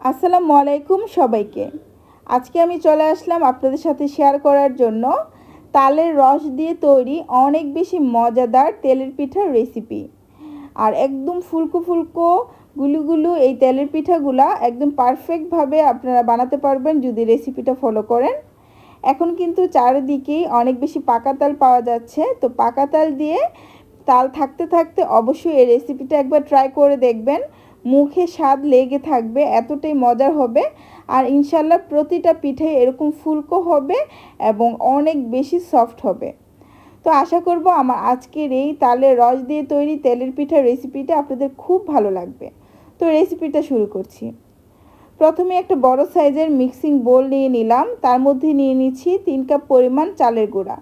আসসালামু আলাইকুম সবাইকে। আজকে আমি চলে আসলাম আপনাদের সাথে শেয়ার করার জন্য। তালের রস দিয়ে তৈরি অনেক বেশি মজাদার তেলের পিঠার রেসিপি আর একদম ফুলকো ফুলকো গুলুগুলু এই তেলের পিঠাগুলা একদম পারফেক্টভাবে আপনারা বানাতে পারবেন যদি রেসিপিটা ফলো করেন। এখন কিন্তু চারিদিকেই অনেক বেশি পাকা তাল পাওয়া যাচ্ছে। তো পাকা তাল দিয়ে তাল থাকতে থাকতে অবশ্যই এই রেসিপিটা একবার ট্রাই করে দেখবেন। মুখে স্বাদ লেগে থাকবে, এতটাই মজার হবে। আর ইনশাল্লাহ প্রতিটা পিঠে এরকম ফুলকো হবে এবং অনেক বেশি সফট হবে। তো আশা করব আমার আজকের এই তালের রস দিয়ে তৈরি তেলের পিঠার রেসিপিটা আপনাদের খুব ভালো লাগবে। তো রেসিপিটা শুরু করছি। প্রথমে একটা বড় সাইজের মিক্সিং বোল নিয়ে নিলাম। তার মধ্যে নিয়ে নিচ্ছি তিন কাপ পরিমাণ চালের গুঁড়া।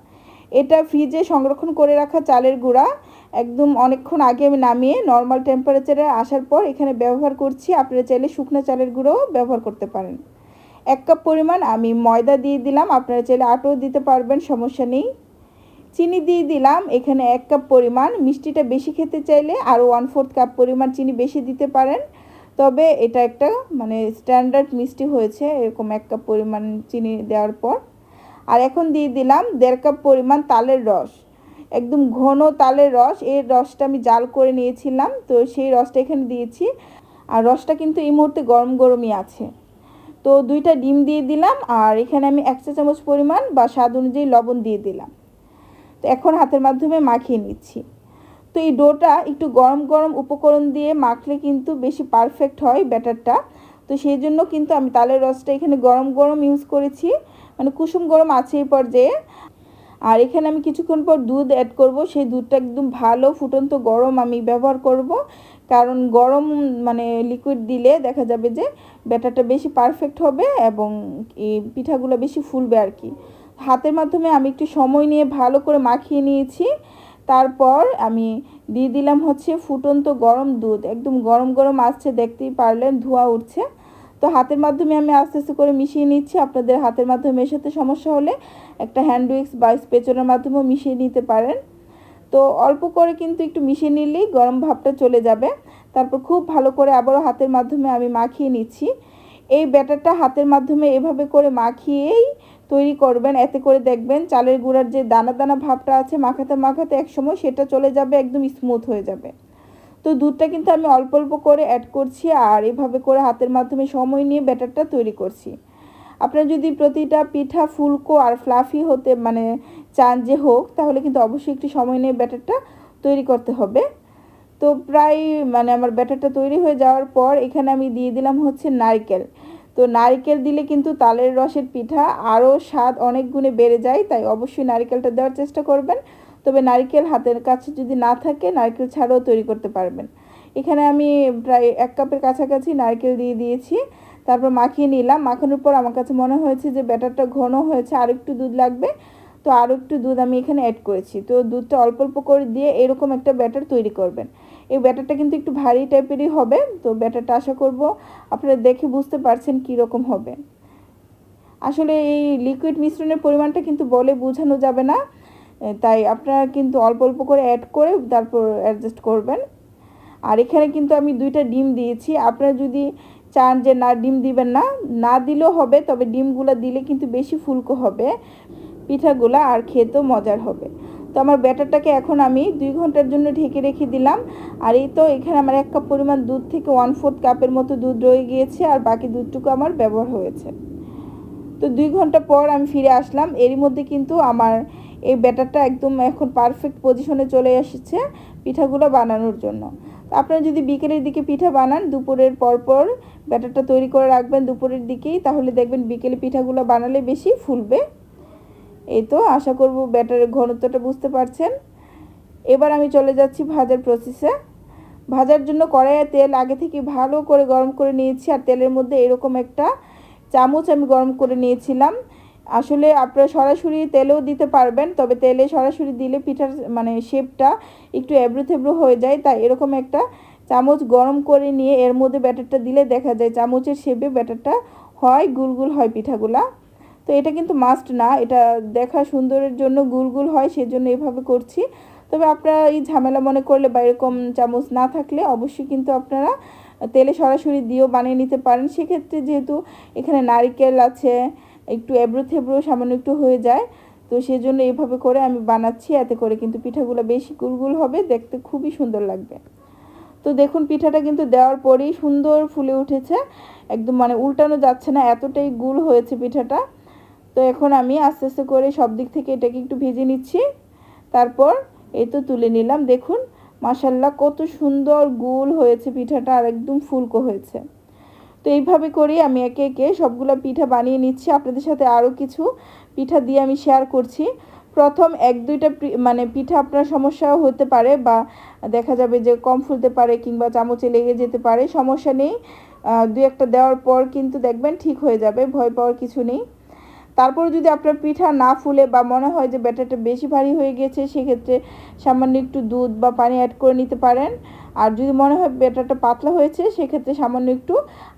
এটা ফ্রিজে সংরক্ষণ করে রাখা চালের গুঁড়া। একদম অনেকক্ষণ আগে আমি নামিয়ে নর্মাল টেম্পারেচারে আসার পর এখানে ব্যবহার করছি। আপনারা চাইলে শুকনো চালের গুঁড়োও ব্যবহার করতে পারেন। এক কাপ পরিমাণ আমি ময়দা দিয়ে দিলাম। আপনারা চাইলে আটাও দিতে পারবেন, সমস্যা নেই। চিনি দিয়ে দিলাম। এখানে এক কাপ পরিমাণ। মিষ্টিটা বেশি খেতে চাইলে আরও ওয়ান ফোর্থ কাপ পরিমাণ চিনি বেশি দিতে পারেন। তবে এটা একটা মানে স্ট্যান্ডার্ড মিষ্টি হয়েছে, এরকম এক কাপ পরিমাণ চিনি দেওয়ার পর। আর এখন দিয়ে দিলাম দেড় কাপ পরিমাণ তালের রস। একদম ঘন তালের রস, এর রসটা আমি জাল করে নিয়েছিলাম, তো সেই রসটা এখানে দিয়েছি। আর রসটা কিন্তু এই মুহূর্তে গরম গরমই আছে। তো দুইটা ডিম দিয়ে দিলাম, আর এখানে আমি এক চা চামচ পরিমাণ বা স্বাদ অনুযায়ী লবণ দিয়ে দিলাম। তো এখন হাতের মাধ্যমে মাখিয়ে নিচ্ছি। তো এই ডোটা একটু গরম গরম উপকরণ দিয়ে মাখলে কিন্তু বেশি পারফেক্ট হয় ব্যাটারটা। তো সেই জন্য কিন্তু আমি তালের রসটা এখানে গরম গরম ইউজ করেছি। মানে কুসুম গরম আছে এই পর্যায়ে। আর এখানে আমি কিছুক্ষণ পর দুধ অ্যাড করব। সেই দুধটা একদম ভালো, ফুটন্ত, গরম আমি ব্যবহার করব। কারণ গরম মানে লিকুইড দিলে দেখা যাবে যে ব্যাটারটা বেশি পারফেক্ট হবে এবং পিঠাগুলো বেশি ফুলবে আর কি। হাতের মাধ্যমে আমি একটু সময় নিয়ে ভালো করে মাখিয়ে নিয়েছি। তারপর আমি দিয়ে দিলাম হচ্ছে ফুটন্ত গরম দুধ। একদম গরম গরম আসছে, দেখতেই পারলেন, ধোঁয়া উঠছে। তো হাতের মাধ্যমে আমি আস্তে আস্তে করে মিশিয়ে নিচ্ছি। আপনাদের হাতের মাধ্যমে মেশাতে সমস্যা হলে একটা হ্যান্ড উইক্স বা স্পেচলের মাধ্যমেও মিশিয়ে নিতে পারেন। তো অল্প করে কিন্তু একটু মিশিয়ে নিলেই গরম ভাবটা চলে যাবে। তারপর খুব ভালো করে আবারও হাতের মাধ্যমে আমি মাখিয়ে নিচ্ছি। এই ব্যাটারটা হাতের মাধ্যমে এভাবে করে মাখিয়েই তৈরি করবেন। এতে করে দেখবেন চালের গুঁড়ার যে দানা দানা ভাবটা আছে মাখাতে মাখাতে একসময় সেটা চলে যাবে, একদম স্মুথ হয়ে যাবে। তো দুধটা কিন্তু আমি অল্প অল্প করে অ্যাড করছি আর এভাবে করে হাতের মাধ্যমে সময় নিয়ে ব্যাটারটা তৈরি করছি। আপনার যদি প্রতিটা পিঠা ফুলকো আর ফ্লাফি হতে মানে চান যে হোক, তাহলে কিন্তু অবশ্যই একটু সময় নিয়ে ব্যাটারটা তৈরি করতে হবে। তো প্রায় মানে আমার ব্যাটারটা তৈরি হয়ে যাওয়ার পর এখানে আমি দিয়ে দিলাম হচ্ছে নারকেল। তো নারকেল দিলে কিন্তু তালের রসের পিঠা আরও স্বাদ অনেক গুণে বেড়ে যায়, তাই অবশ্যই নারকেলটা দেওয়ার চেষ্টা করবেন। তবে নারকেল হাতের কাছে যদি না থাকে, নারকেল ছাড়াও তৈরি করতে পারবেন। এখানে আমি প্রায় এক কাপের কাছাকাছি নারকেল দিয়ে দিয়েছি। তারপর মাখিয়ে নিলাম। মাখানোর পর আমার কাছে মনে হয়েছে যে ব্যাটারটা ঘন হয়েছে, আর একটু দুধ লাগবে। তো আরও একটু দুধ আমি এখানে অ্যাড করেছি। তো দুধটা অল্প অল্প করে দিয়ে এরকম একটা ব্যাটার তৈরি করবেন। এই ব্যাটারটা কিন্তু একটু ভারী টাইপেরই হবে। তো ব্যাটারটা আশা করব আপনারা দেখে বুঝতে পারছেন কী রকম হবে। আসলে এই লিকুইড মিশ্রণের পরিমাণটা কিন্তু বলে বোঝানো যাবে না। তাই আপনারা কিন্তু অল্প অল্প করে অ্যাড করে তারপর অ্যাডজাস্ট করবেন। আর এখানে কিন্তু আমি দুইটা ডিম দিয়েছি। আপনারা যদি চান যে না, ডিম দিবেন না না দিলেও হবে, তবে ডিমগুলো দিলে কিন্তু বেশি ফুলকো হবে, পিঠাগুলো আর খেতেও মজার হবে। তো আমার ব্যাটারটাকে এখন আমি দুই ঘণ্টার জন্য ঢেকে রেখে দিলাম। আর এই তো এখানে আমার এক কাপ পরিমাণ দুধ থেকে ওয়ান ফোর্থ কাপের মতো দুধ রয়ে গিয়েছে, আর বাকি দুধটুকু আমার ব্যবহার হয়েছে। তো দুই ঘণ্টা পর আমি ফিরে আসলাম। এরই মধ্যে কিন্তু আমার এই ব্যাটারটা একদম এখন পারফেক্ট পজিশনে চলে এসেছে পিঠাগুলো বানানোর জন্য। আপনারা যদি বিকেলের দিকে পিঠা বানান, দুপুরের পরপর ব্যাটারটা তৈরি করে রাখবেন দুপুরের দিকেই, তাহলে দেখবেন বিকেলে পিঠাগুলো বানালে বেশি ফুলবে। এই তো, আশা করব ব্যাটারের ঘনত্বটা বুঝতে পারছেন। এবার আমি চলে যাচ্ছি ভাজার প্রসেসে ভাজার জন্য কড়াইয়ে তেল আগে থেকে ভালো করে গরম করে নিয়েছি, আর তেলের মধ্যে এরকম একটা চামচ আমি গরম করে নিয়েছিলাম। আসলে আপনারা সরাসরি তেলেও দিতে পারবেন, তবে তেলে সরাসরি দিলে পিঠার মানে শেপটা একটু এবড়ো থেবড়ো হয়ে যায়। তাই এরকম একটা চামচ গরম করে নিয়ে এর মধ্যে ব্যাটারটা দিলে দেখা যায় চামচের শেপে ব্যাটারটা হয়, গুলগুল হয় পিঠাগুলা। তো এটা কিন্তু মাস্ট না, এটা দেখা সুন্দরের জন্য গুলগুল হয়, সেজন্য এভাবে করছি। তবে আপনারা এই ঝামেলা মনে করলে বা এরকম চামচ না থাকলে অবশ্যই কিন্তু আপনারা তেলে সরাসরি দিয়েও বানিয়ে নিতে পারেন। সেক্ষেত্রে যেহেতু এখানে নারিকেল আছে একটু এবড়ো থেবড়ো সামান্য একটু হয়ে যায়। তো সেজন্য এইভাবে করে আমি বানাচ্ছি, এতে করে কিন্তু পিঠাগুলো বেশি গুলগুল হবে, দেখতে খুবই সুন্দর লাগবে। তো দেখুন, পিঠাটা কিন্তু দেওয়ার পরেই সুন্দর ফুলে উঠেছে। একদম মানে উল্টানো যাচ্ছে না, এতটাই গুল হয়েছে পিঠাটা। তো এখন আমি আস্তে আস্তে করে সব দিক থেকে এটাকে একটু ভেজে নিচ্ছি। তারপর এই তো তুলে নিলাম। দেখুন মাসাল্লাহ কত সুন্দর গুল হয়েছে পিঠাটা, আর একদম ফুলকো হয়েছে। তো এইভাবে করে আমি একে একে সবগুলো পিঠা বানিয়ে নিচ্ছি। আপনাদের সাথে আরও কিছু পিঠা দিয়ে আমি শেয়ার করছি। প্রথম এক দুইটা মানে পিঠা আপনার সমস্যাও হতে পারে বা দেখা যাবে যে কম ফুলতে পারে কিংবা চামচে লেগে যেতে পারে। সমস্যা নেই। দু একটা দেওয়ার পর কিন্তু দেখবেন ঠিক হয়ে যাবে, ভয় পাওয়ার কিছু নেই। তারপর যদি আপনার পিঠা না ফুলে বা মনে হয় যে ব্যাটারটা বেশি ভারী হয়ে গেছে, সেক্ষেত্রে সামান্য একটু দুধ বা পানি অ্যাড করে নিতে পারেন। আর যদি মনে হয় ব্যাটারটা পাতলা হয়েছে, সেক্ষেত্রে সামান্য একটু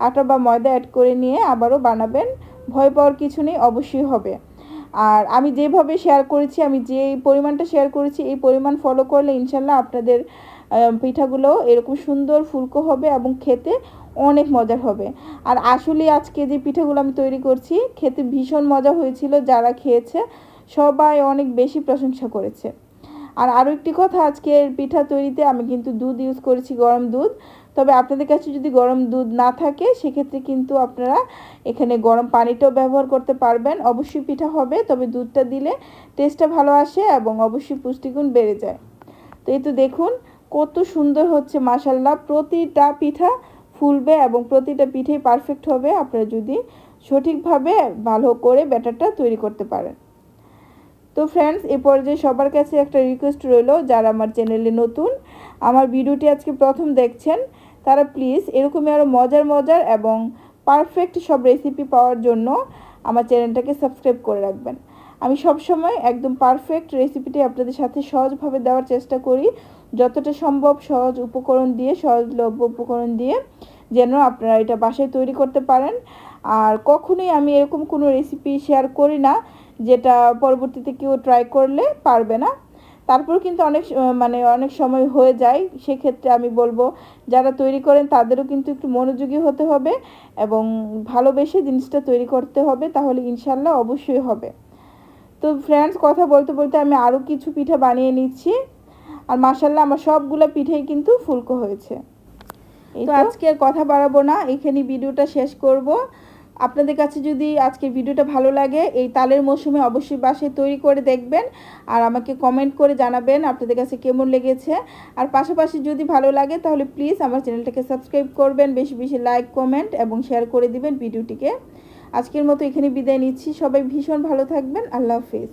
আটা বা ময়দা অ্যাড করে নিয়ে আবারও বানাবেন। ভয় পাওয়ার কিছু নেই, অবশ্যই হবে। আর আমি যেভাবে শেয়ার করেছি, আমি যে পরিমাণটা শেয়ার করেছি, এই পরিমাণ ফলো করলে ইনশাল্লাহ আপনাদের পিঠাগুলো এরকম সুন্দর ফুলকো হবে এবং খেতে অনেক মজার হবে। আর আসলে আজকে যে পিঠাগুলো আমি তৈরি করছি, খেতে ভীষণ মজা হয়েছিল, যারা খেয়েছে সবাই অনেক বেশি প্রশংসা করেছে। আর আরও একটি কথা, আজকের পিঠা তৈরিতে আমি কিন্তু দুধ ইউজ করেছি, গরম দুধ। তবে আপনাদের কাছে যদি গরম দুধ না থাকে, সেক্ষেত্রে কিন্তু আপনারা এখানে গরম পানিটাও ব্যবহার করতে পারবেন। অবশ্যই পিঠা হবে, তবে দুধটা দিলে টেস্টটা ভালো আসে এবং অবশ্যই পুষ্টিগুণ বেড়ে যায়। তো এই তো দেখুন কত সুন্দর হচ্ছে মাসাল্লাহ প্রতিটা পিঠা ফুলবে এবং প্রতিটা পিঠেই পারফেক্ট হবে। আপনারা যদি সঠিকভাবে ভালো করে ব্যাটারটা তৈরি করতে পারেন। তো ফ্রেন্ডস এ পর্যায়ে সবার কাছে একটা রিকোয়েস্ট রইল, যারা আমার চ্যানেলে নতুন, আমার ভিডিওটি আজকে প্রথম দেখছেন, তারা প্লিজ এরকমই আরও মজার মজার এবং পারফেক্ট সব রেসিপি পাওয়ার জন্য আমার চ্যানেলটাকে সাবস্ক্রাইব করে রাখবেন। আমি সবসময় একদম পারফেক্ট রেসিপিটি আপনাদের সাথে সহজভাবে দেওয়ার চেষ্টা করি। যতটা সম্ভব সহজ উপকরণ দিয়ে, সহজলভ্য উপকরণ দিয়ে যেন আপনারা এটা বাসায় তৈরি করতে পারেন। আর কখনোই আমি এরকম কোনো রেসিপি শেয়ার করি না, যেটা পরবর্তীতে কেউ ট্রাই করলে পারবে না। তারপর কিন্তু অনেক মানে অনেক সময় হয়ে যায়, সেক্ষেত্রে আমি বলব যারা তৈরি করেন তাদেরও কিন্তু একটু মনোযোগী হতে হবে এবং ভালোবেসে জিনিসটা তৈরি করতে হবে, তাহলে ইনশাল্লাহ অবশ্যই হবে। তো ফ্রেন্ডস কথা বলতে বলতে আমি আরও কিছু পিঠা বানিয়ে নিচ্ছি। আর মাসাল্লাহ আমার সবগুলো পিঠেই কিন্তু ফুলকো হয়েছে। তো আজকে আর কথা বাড়াবো না এখানে ভিডিওটা শেষ করব। আপনাদের কাছে যদি আজকের ভিডিওটা ভালো লাগে, এই তালের মৌসুমে অবশ্যই বাসায় তৈরি করে দেখবেন আর আমাকে কমেন্ট করে জানাবেন আপনাদের কাছে কেমন লেগেছে। আর পাশাপাশি যদি ভালো লাগে, তাহলে প্লিজ আমার চ্যানেলটাকে সাবস্ক্রাইব করবেন, বেশি বেশি লাইক কমেন্ট এবং শেয়ার করে দিবেন ভিডিওটিকে। আজকের মতো এখানে বিদায় নিচ্ছি, সবাই ভীষণ ভালো থাকবেন, আল্লাহ হাফিজ।